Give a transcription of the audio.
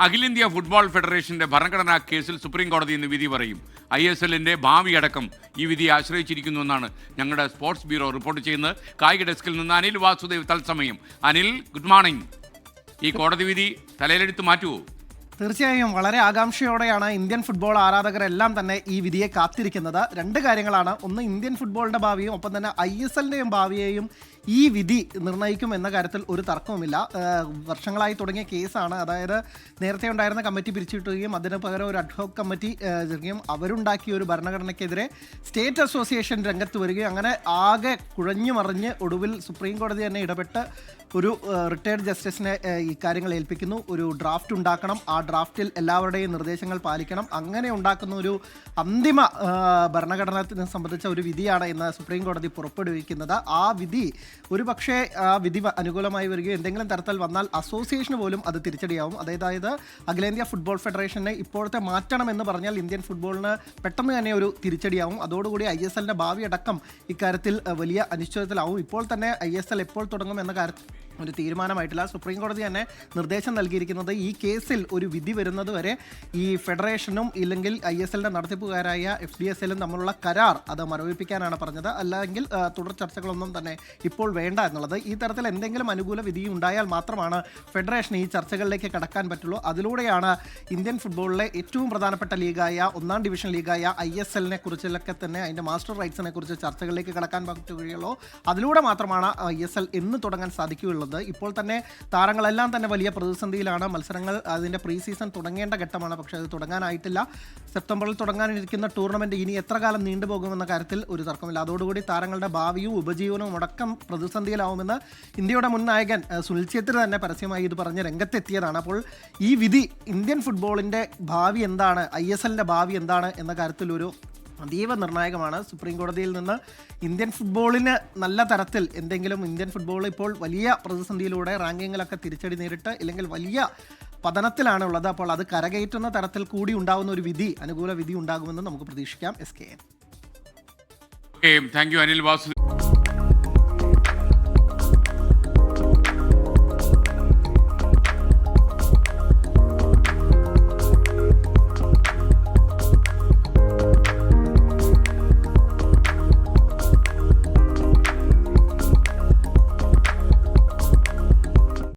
അഖിലേന്ത്യാ ഫുട്ബോൾ ഫെഡറേഷന്റെ ഭരണഘടനാ കേസിൽ സുപ്രീം കോടതി ഇന്ന് വിധി പറയും. ഐ എസ് എല്ലിന്റെ ഭാവി അടക്കം ഈ വിധി ആശ്രയിച്ചിരിക്കുന്നുവെന്നാണ് ഞങ്ങളുടെ സ്പോർട്സ് ബ്യൂറോ റിപ്പോർട്ട് ചെയ്യുന്നത്. കായിക ഡെസ്കിൽ നിന്ന് അനിൽ വാസുദേവ് തത്സമയം. Anil good morning. ഈ കോടതി വിധി തലയിലെടുത്ത് മാറ്റുമോ തീർച്ചയായും വളരെ ആകാംക്ഷയോടെയാണ് ഇന്ത്യൻ ഫുട്ബോൾ ആരാധകരെല്ലാം തന്നെ ഈ വിധിയെ കാത്തിരിക്കുന്നത്. രണ്ട് കാര്യങ്ങളാണ്. ഒന്ന് ഇന്ത്യൻ ഫുട്ബോളിന്റെ ഭാവിയും ഒപ്പം തന്നെ ഐ എസ് എല്ലിന്റെയും ഭാവിയെയും ഈ വിധി നിർണയിക്കും എന്ന കാര്യത്തിൽ ഒരു തർക്കവുമില്ല. വർഷങ്ങളായി തുടങ്ങിയ കേസാണ്. അതായത് നേരത്തെ ഉണ്ടായിരുന്ന കമ്മിറ്റി പിരിച്ചുവിട്ടുകയും അതിന് പകരം ഒരു അഡ്ഹോക് കമ്മിറ്റി ചെയ്യുകയും അവരുണ്ടാക്കിയ ഒരു ഭരണഘടനയ്ക്കെതിരെ സ്റ്റേറ്റ് അസോസിയേഷൻ രംഗത്ത് വരികയും അങ്ങനെ ആകെ കുഴഞ്ഞു മറിഞ്ഞ് ഒടുവിൽ സുപ്രീം കോടതി തന്നെ ഇടപെട്ട് ഒരു റിട്ടയർഡ് ജസ്റ്റിസിനെ ഈ കാര്യങ്ങൾ ഏൽപ്പിക്കുന്നു. ഒരു ഡ്രാഫ്റ്റ് ഉണ്ടാക്കണം. ആ ഡ്രാഫ്റ്റിൽ എല്ലാവരുടെയും നിർദ്ദേശങ്ങൾ പാലിക്കണം. അങ്ങനെ ഉണ്ടാക്കുന്ന ഒരു അന്തിമ ഭരണഘടനത്തിനെ സംബന്ധിച്ച ഒരു വിധിയാണ് ഇന്ന് സുപ്രീം കോടതി പുറപ്പെടുവിക്കുന്നത്. ആ വിധി ഒരു പക്ഷേ ആ വിധി അനുകൂലമായി വരികയോ എന്തെങ്കിലും തരത്തിൽ വന്നാൽ അസോസിയേഷന് പോലും അത് തിരിച്ചടിയാവും. അതായത് അഖിലേന്ത്യാ ഫുട്ബോൾ ഫെഡറേഷനെ ഇപ്പോഴത്തെ മാറ്റണം എന്ന് പറഞ്ഞാൽ ഇന്ത്യൻ ഫുട്ബോളിന് പെട്ടെന്ന് തന്നെ ഒരു തിരിച്ചടിയാവും. അതോടുകൂടി ഐ എസ് എല്ലിന്റെ ഭാവി അടക്കം ഇക്കാര്യത്തിൽ വലിയ അനിശ്ചിതത്തിലാവും. ഇപ്പോൾ തന്നെ ഐ എസ് എൽ എപ്പോൾ തുടങ്ങും എന്ന കാര്യത്തിൽ ഒരു തീരുമാനമായിട്ടില്ല. സുപ്രീം കോടതി തന്നെ നിർദ്ദേശം നൽകിയിരിക്കുന്നത് ഈ കേസിൽ ഒരു വിധി വരുന്നത് വരെ ഈ ഫെഡറേഷനും ഇല്ലെങ്കിൽ ഐ എസ് എല്ലിന്റെ നടത്തിപ്പുകാരായ എഫ് ഡി എസ് എല്ലും തമ്മിലുള്ള കരാർ അത് മരവിപ്പിക്കാനാണ് പറഞ്ഞത്. അല്ലെങ്കിൽ തുടർ ചർച്ചകളൊന്നും തന്നെ ഇപ്പോൾ വേണ്ട എന്നുള്ളത്. ഈ തരത്തിൽ എന്തെങ്കിലും അനുകൂല വിധി ഉണ്ടായാൽ മാത്രമാണ് ഫെഡറേഷൻ ഈ ചർച്ചകളിലേക്ക് കടക്കാൻ പറ്റുള്ളൂ. അതിലൂടെയാണ് ഇന്ത്യൻ ഫുട്ബോളിലെ ഏറ്റവും പ്രധാനപ്പെട്ട ലീഗായ ഒന്നാം ഡിവിഷൻ ലീഗായ ഐ എസ് എല്ലിനെ കുറിച്ചൊക്കെ തന്നെ അതിന്റെ മാസ്റ്റർ റൈറ്റ്സിനെ കുറിച്ച് ചർച്ചകളിലേക്ക് കടക്കാൻ പറ്റുകയുള്ളൂ. അതിലൂടെ മാത്രമാണ് ഐ എസ് എൽ എന്ന് തുടങ്ങാൻ സാധിക്കുകയുള്ളത് ഇപ്പോൾ തന്നെ താരങ്ങളെല്ലാം തന്നെ വലിയ പ്രതിസന്ധിയിലാണ്. മത്സരങ്ങൾ അതിന്റെ പ്രീ സീസൺ തുടങ്ങേണ്ട ഘട്ടമാണ്. പക്ഷേ അത് തുടങ്ങാനായിട്ടില്ല. സെപ്റ്റംബറിൽ തുടങ്ങാനിരിക്കുന്ന ടൂർണമെന്റ് ഇനി എത്ര കാലം നീണ്ടുപോകുമെന്ന കാര്യത്തിൽ ഒരു തർക്കമില്ല. അതോടുകൂടി താരങ്ങളുടെ ഭാവിയും ഉപജീവനവും അടക്കം പ്രതിസന്ധിയിലാവുമെന്ന് ഇന്ത്യയുടെ മുൻ നായകൻ സുനിൽ ഛേത്രി തന്നെ പരസ്യമായി ഇത് പറഞ്ഞ് രംഗത്തെത്തിയതാണ്. അപ്പോൾ ഈ വിധി ഇന്ത്യൻ ഫുട്ബോളിന്റെ ഭാവി എന്താണ്? ഐ എസ് എല്ലിന്റെ ഭാവി എന്താണ്? എന്ന കാര്യത്തിൽ ഒരു അതീവ നിർണായകമാണ് സുപ്രീം കോടതിയിൽ നിന്ന് ഇന്ത്യൻ ഫുട്ബോളിന് നല്ല തരത്തിൽ എന്തെങ്കിലും ഇന്ത്യൻ ഫുട്ബോൾ ഇപ്പോൾ വലിയ പ്രതിസന്ധിയിലൂടെ റാങ്കിങ്ങിലൊക്കെ തിരിച്ചടി നേരിട്ട് ഇല്ലെങ്കിൽ വലിയ പതനത്തിലാണ് ഉള്ളത് അപ്പോൾ അത് കരകയറ്റുന്ന തരത്തിൽ കൂടി ഉണ്ടാകുന്ന ഒരു വിധി അനുകൂല വിധി ഉണ്ടാകുമെന്ന് നമുക്ക് പ്രതീക്ഷിക്കാം. S K N thank you Anil Vasudev